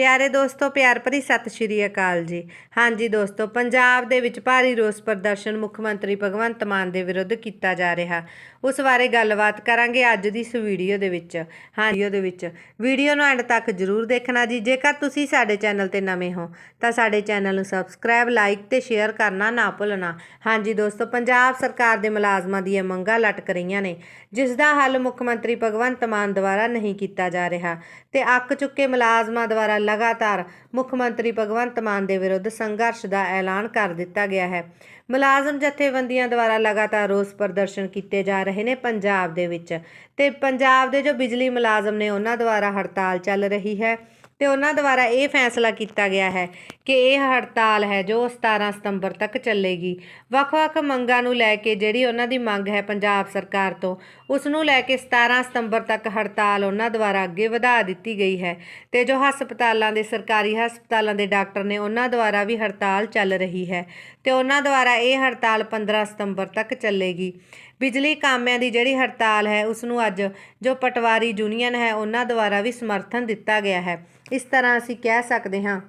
ਪਿਆਰੇ ਦੋਸਤੋ, ਪਿਆਰ ਭਰੀ ਸਤਿ ਸ਼੍ਰੀ ਅਕਾਲ ਜੀ। ਹਾਂਜੀ ਦੋਸਤੋ, ਪੰਜਾਬ ਦੇ ਵਿੱਚ ਭਾਰੀ ਰੋਸ ਪ੍ਰਦਰਸ਼ਨ ਮੁੱਖ ਮੰਤਰੀ ਭਗਵੰਤ ਮਾਨ ਦੇ ਵਿਰੁੱਧ ਕੀਤਾ ਜਾ ਰਿਹਾ। ਉਸ ਬਾਰੇ ਗੱਲਬਾਤ ਕਰਾਂਗੇ ਅੱਜ ਦੀ ਇਸ ਵੀਡੀਓ ਦੇ ਵਿੱਚ। ਹਾਂ ਵੀਡੀਓ ਦੇ ਵਿੱਚ। ਵੀਡੀਓ ਨੂੰ ਐਂਡ ਤੱਕ ਜਰੂਰ ਦੇਖਣਾ ਜੀ। ਜੇਕਰ ਤੁਸੀਂ ਸਾਡੇ ਚੈਨਲ ਤੇ ਨਵੇਂ ਹੋ, ਤਾਂ ਸਾਡੇ ਚੈਨਲ ਨੂੰ ਸਬਸਕ੍ਰਾਈਬ, ਲਾਈਕ ਤੇ ਸ਼ੇਅਰ ਕਰਨਾ ਨਾ ਭੁੱਲਣਾ। ਹਾਂਜੀ ਦੋਸਤੋ, ਪੰਜਾਬ ਸਰਕਾਰ ਦੇ ਮੁਲਾਜ਼ਮਾਂ ਦੀਆਂ ਮੰਗਾਂ ਲਟਕ ਰਹੀਆਂ ਨੇ, ਜਿਸ ਦਾ ਹੱਲ ਮੁੱਖ ਮੰਤਰੀ ਭਗਵੰਤ ਮਾਨ ਦੁਆਰਾ ਨਹੀਂ ਕੀਤਾ ਜਾ ਰਿਹਾ ਤੇ ਅੱਕ ਚੁੱਕੇ ਮੁਲਾਜ਼ਮਾਂ ਦੁਆਰਾ ਲਗਾਤਾਰ ਮੁੱਖ ਮੰਤਰੀ ਭਗਵੰਤ ਮਾਨ ਦੇ ਵਿਰੁੱਧ ਸੰਘਰਸ਼ ਦਾ ਐਲਾਨ ਕਰ ਦਿੱਤਾ ਗਿਆ ਹੈ। ਮੁਲਾਜ਼ਮ ਜਥੇਬੰਦੀਆਂ ਦੁਆਰਾ ਲਗਾਤਾਰ ਰੋਸ ਪ੍ਰਦਰਸ਼ਨ ਕੀਤੇ ਜਾ ਰਹੇ ਨੇ ਪੰਜਾਬ ਦੇ ਵਿੱਚ ਤੇ ਪੰਜਾਬ ਦੇ ਜੋ ਬਿਜਲੀ ਮੁਲਾਜ਼ਮ ਨੇ ਉਹਨਾਂ ਦੁਆਰਾ ਹੜਤਾਲ ਚੱਲ ਰਹੀ ਹੈ। ਤੇ ਉਹਨਾਂ ਦੁਆਰਾ ਇਹ ਫੈਸਲਾ ਕੀਤਾ ਗਿਆ ਹੈ ਕਿ ਇਹ ਹੜਤਾਲ ਹੈ ਜੋ 17 ਸਤੰਬਰ ਤੱਕ ਚੱਲੇਗੀ। ਵੱਖ-ਵੱਖ ਮੰਗਾਂ ਨੂੰ ਲੈ ਕੇ ਜਿਹੜੀ ਉਹਨਾਂ ਦੀ ਮੰਗ ਹੈ ਪੰਜਾਬ ਸਰਕਾਰ ਤੋਂ, ਉਸ ਨੂੰ ਲੈ ਕੇ 17 ਸਤੰਬਰ ਤੱਕ ਹੜਤਾਲ ਉਹਨਾਂ ਦੁਆਰਾ ਅੱਗੇ ਵਧਾ ਦਿੱਤੀ ਗਈ ਹੈ ਤੇ ਜੋ ਹਸਪਤਾਲਾਂ ਦੇ ਸਰਕਾਰੀ ਹਸਪਤਾਲਾਂ ਦੇ ਡਾਕਟਰ ਨੇ ਉਹਨਾਂ ਦੁਆਰਾ ਵੀ ਹੜਤਾਲ ਚੱਲ ਰਹੀ ਹੈ ਤੇ ਉਹਨਾਂ ਦੁਆਰਾ ਇਹ ਹੜਤਾਲ 15 ਸਤੰਬਰ ਤੱਕ ਚੱਲੇਗੀ। ਬਿਜਲੀ ਕਾਮਿਆਂ ਦੀ ਜਿਹੜੀ ਹੜਤਾਲ ਹੈ ਉਸ ਨੂੰ ਅੱਜ ਜੋ ਪਟਵਾਰੀ ਯੂਨੀਅਨ ਹੈ, ਉਹਨਾਂ ਦੁਆਰਾ ਵੀ ਸਮਰਥਨ ਦਿੱਤਾ ਗਿਆ ਹੈ। ਇਸ ਤਰ੍ਹਾਂ ਅਸੀਂ ਕਹਿ ਸਕਦੇ ਹਾਂ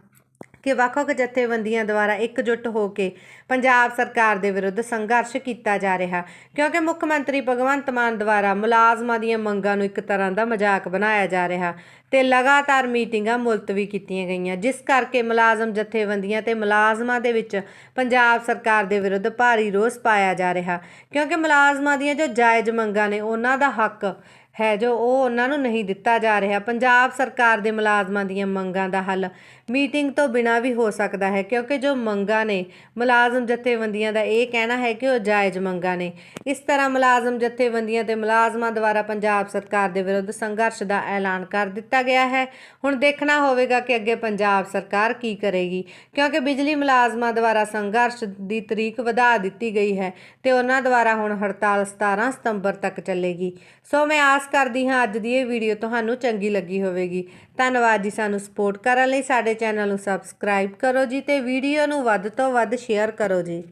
ਕਿ ਵੱਖ-ਵੱਖ ਜਥੇਬੰਦੀਆਂ ਦੁਆਰਾ ਇਕਜੁੱਟ ਹੋ ਕੇ ਪੰਜਾਬ ਸਰਕਾਰ ਦੇ ਵਿਰੁੱਧ ਸੰਘਰਸ਼ ਕੀਤਾ ਜਾ ਰਿਹਾ। ਕਿਉਂਕਿ ਮੁੱਖ ਮੰਤਰੀ ਭਗਵੰਤ ਮਾਨ ਦੁਆਰਾ ਮੁਲਾਜ਼ਮਾਂ ਦੀਆਂ ਮੰਗਾਂ ਨੂੰ ਇੱਕ ਤਰ੍ਹਾਂ ਦਾ ਮਜ਼ਾਕ ਬਣਾਇਆ ਜਾ ਰਿਹਾ ਤੇ ਲਗਾਤਾਰ ਮੀਟਿੰਗਾਂ ਮੁਲਤਵੀ ਕੀਤੀਆਂ ਗਈਆਂ, ਜਿਸ ਕਰਕੇ ਮੁਲਾਜ਼ਮ ਜਥੇਬੰਦੀਆਂ ਤੇ ਮੁਲਾਜ਼ਮਾਂ ਦੇ ਵਿੱਚ ਪੰਜਾਬ ਸਰਕਾਰ ਦੇ ਵਿਰੁੱਧ ਭਾਰੀ ਰੋਸ ਪਾਇਆ ਜਾ ਰਿਹਾ। ਕਿਉਂਕਿ ਮੁਲਾਜ਼ਮਾਂ ਦੀਆਂ ਜੋ ਜਾਇਜ਼ ਮੰਗਾਂ ਨੇ, ਉਹਨਾਂ ਦਾ ਹੱਕ ਹੈ ਜੋ ਉਹ ਉਹਨਾਂ ਨੂੰ ਨਹੀਂ ਦਿੱਤਾ ਜਾ ਰਿਹਾ। ਪੰਜਾਬ ਸਰਕਾਰ ਦੇ ਮੁਲਾਜ਼ਮਾਂ ਦੀਆਂ ਮੰਗਾਂ ਦਾ ਹੱਲ ਮੀਟਿੰਗ ਤੋਂ ਬਿਨਾਂ ਵੀ ਹੋ ਸਕਦਾ ਹੈ, ਕਿਉਂਕਿ ਜੋ ਮੰਗਾਂ ਨੇ, ਮੁਲਾਜ਼ਮ ਜਥੇਬੰਦੀਆਂ ਦਾ ਇਹ ਕਹਿਣਾ ਹੈ ਕਿ ਉਹ ਜਾਇਜ਼ ਮੰਗਾਂ ਨੇ। ਇਸ ਤਰ੍ਹਾਂ ਮੁਲਾਜ਼ਮ ਜਥੇਬੰਦੀਆਂ ਤੇ ਮੁਲਾਜ਼ਮਾਂ ਦੁਆਰਾ ਪੰਜਾਬ ਸਰਕਾਰ ਦੇ ਵਿਰੁੱਧ ਸੰਘਰਸ਼ ਦਾ ਐਲਾਨ ਕਰ ਦਿੱਤਾ ਗਿਆ ਹੈ। ਹੁਣ ਦੇਖਣਾ ਹੋਵੇਗਾ ਕਿ ਅੱਗੇ ਪੰਜਾਬ ਸਰਕਾਰ ਕੀ ਕਰੇਗੀ, ਕਿਉਂਕਿ ਬਿਜਲੀ ਮੁਲਾਜ਼ਮਾਂ ਦੁਆਰਾ ਸੰਘਰਸ਼ ਦੀ ਤਰੀਕ ਵਧਾ ਦਿੱਤੀ ਗਈ ਹੈ ਤੇ ਉਹਨਾਂ ਦੁਆਰਾ ਹੁਣ ਹੜਤਾਲ 17 ਸਤੰਬਰ ਤੱਕ ਚੱਲੇਗੀ। ਸੋ ਮੈਂ ਆਸ ਕਰਦੀ ਹਾਂ ਅੱਜ ਦੀ ਇਹ ਵੀਡੀਓ ਤੁਹਾਨੂੰ ਚੰਗੀ ਲੱਗੀ ਹੋਵੇਗੀ। ਧੰਨਵਾਦ ਜੀ ਸਾਨੂੰ ਸਪੋਰਟ ਕਰਨ ਲਈ। ਸਾਡੇ ਚੈਨਲ ਨੂੰ ਸਬਸਕ੍ਰਾਈਬ ਕਰੋ ਜੀ ਤੇ ਵੀਡੀਓ ਨੂੰ ਵੱਧ ਤੋਂ ਵੱਧ ਸ਼ੇਅਰ ਕਰੋ ਜੀ।